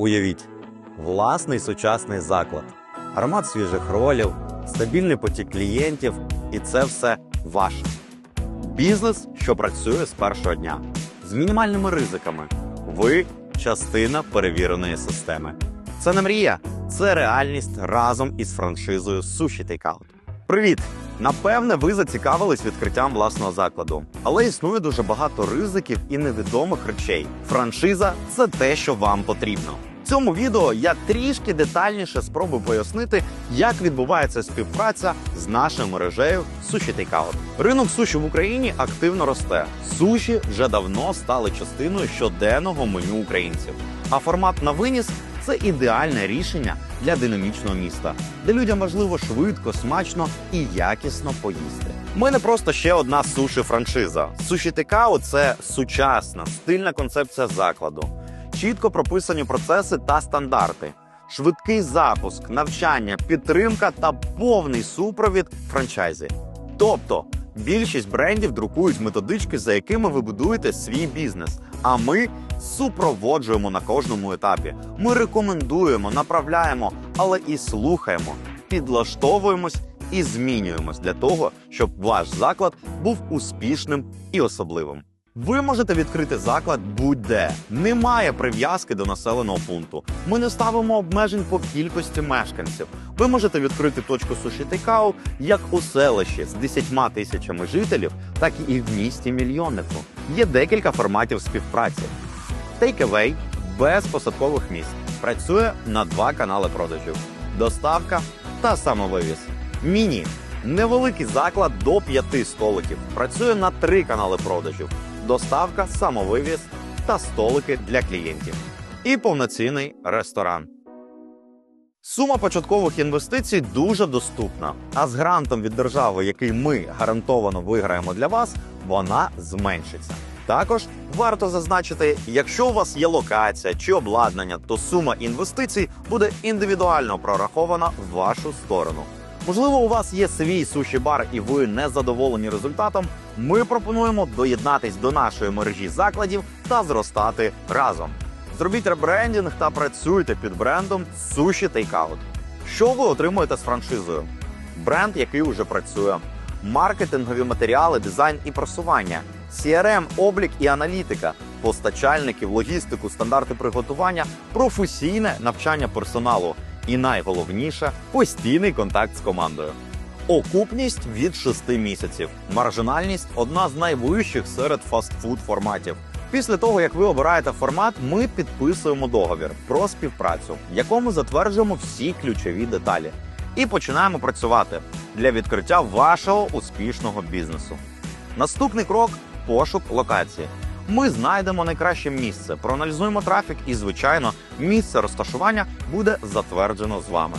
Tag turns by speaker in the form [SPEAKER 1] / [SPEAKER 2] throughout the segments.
[SPEAKER 1] Уявіть, власний сучасний заклад, аромат свіжих ролів, стабільний потік клієнтів, і це все ваше. Бізнес, що працює з першого дня, з мінімальними ризиками. Ви частина перевіреної системи. Це не мрія, це реальність разом із франшизою Sushi Takeout. Привіт! Напевне, ви зацікавились відкриттям власного закладу, але існує дуже багато ризиків і невідомих речей. Франшиза це те, що вам потрібно. Цьому відео я трішки детальніше спробую пояснити, як відбувається співпраця з нашою мережею Sushi Takeout. Ринок суші в Україні активно росте. Суші вже давно стали частиною щоденного меню українців. А формат на виніс це ідеальне рішення для динамічного міста, де людям важливо швидко, смачно і якісно поїсти. Ми не просто ще одна суші франшиза. Суші Текао це сучасна, стильна концепція закладу, чітко прописані процеси та стандарти, швидкий запуск, навчання, підтримка та повний супровід франчайзі. Тобто більшість брендів друкують методички, за якими ви будуєте свій бізнес. А ми супроводжуємо на кожному етапі. Ми рекомендуємо, направляємо, але і слухаємо, підлаштовуємось і змінюємось для того, щоб ваш заклад був успішним і особливим. Ви можете відкрити заклад будь-де. Немає прив'язки до населеного пункту. Ми не ставимо обмежень по кількості мешканців. Ви можете відкрити точку суші Тейкау як у селищі з 10 тисячами жителів, так і в місті мільйоннику. Є декілька форматів співпраці. Take-away без посадкових місць працює на два канали продажів: доставка та самовивіз. Міні невеликий заклад до п'яти столиків. Працює на три канали продажів: доставка, самовивіз та столики для клієнтів. І повноцінний ресторан. Сума початкових інвестицій дуже доступна. А з грантом від держави, який ми гарантовано виграємо для вас, вона зменшиться. Також варто зазначити, якщо у вас є локація чи обладнання, то сума інвестицій буде індивідуально прорахована в вашу сторону. Можливо, у вас є свій суші-бар і ви не задоволені результатом. Ми пропонуємо доєднатись до нашої мережі закладів та зростати разом. Зробіть ребрендінг та працюйте під брендом Sushi Takeout. Що ви отримуєте з франшизою? Бренд, який уже працює, маркетингові матеріали, дизайн і просування, CRM, облік і аналітика, постачальників, логістику, стандарти приготування, професійне навчання персоналу і найголовніше постійний контакт з командою. Окупність від 6 місяців. Маржинальність одна з найвищих серед фастфуд форматів. Після того, як ви обираєте формат, ми підписуємо договір про співпрацю, в якому затверджуємо всі ключові деталі, і починаємо працювати для відкриття вашого успішного бізнесу. Наступний крок пошук локації. Ми знайдемо найкраще місце, проаналізуємо трафік, і, звичайно, місце розташування буде затверджено з вами.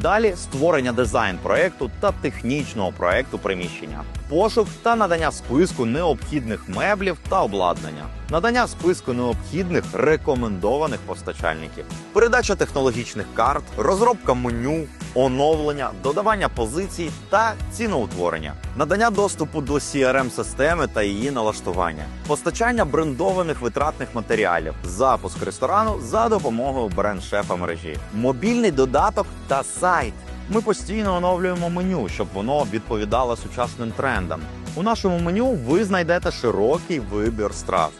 [SPEAKER 1] Далі створення дизайн проекту та технічного проекту приміщення, пошук та надання списку необхідних меблів та обладнання, надання списку необхідних рекомендованих постачальників, передача технологічних карт, розробка меню, оновлення, додавання позицій та ціноутворення, надання доступу до crm системи та її налаштування, постачання брендованих витратних матеріалів, запуск ресторану за допомогою бренд-шефа мережі, мобільний додаток та сайт. Ми постійно оновлюємо меню, щоб воно відповідало сучасним трендам. У нашому меню ви знайдете широкий вибір страв: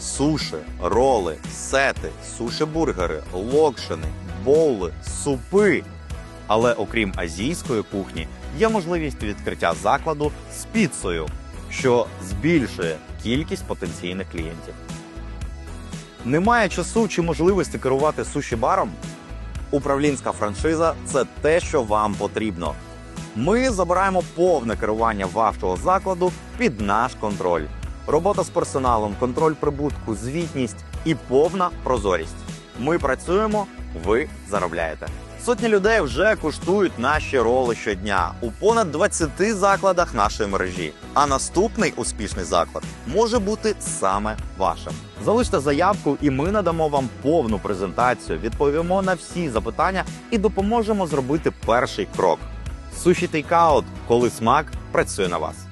[SPEAKER 1] суші, роли, сети, суші-бургери, локшини, боули, супи. Але окрім азійської кухні, є можливість відкриття закладу з піцею, що збільшує кількість потенційних клієнтів. Немає часу чи можливості керувати суші-баром? Управлінська франшиза це те, що вам потрібно. Ми забираємо повне керування вашого закладу під наш контроль. Робота з персоналом, контроль прибутку, звітність і повна прозорість. Ми працюємо, ви заробляєте. Сотні людей вже куштують наші роли щодня у понад 20 закладах нашої мережі. А наступний успішний заклад може бути саме вашим. Залиште заявку, і ми надамо вам повну презентацію, відповімо на всі запитання і допоможемо зробити перший крок. Суші Тейкаут, коли смак працює на вас.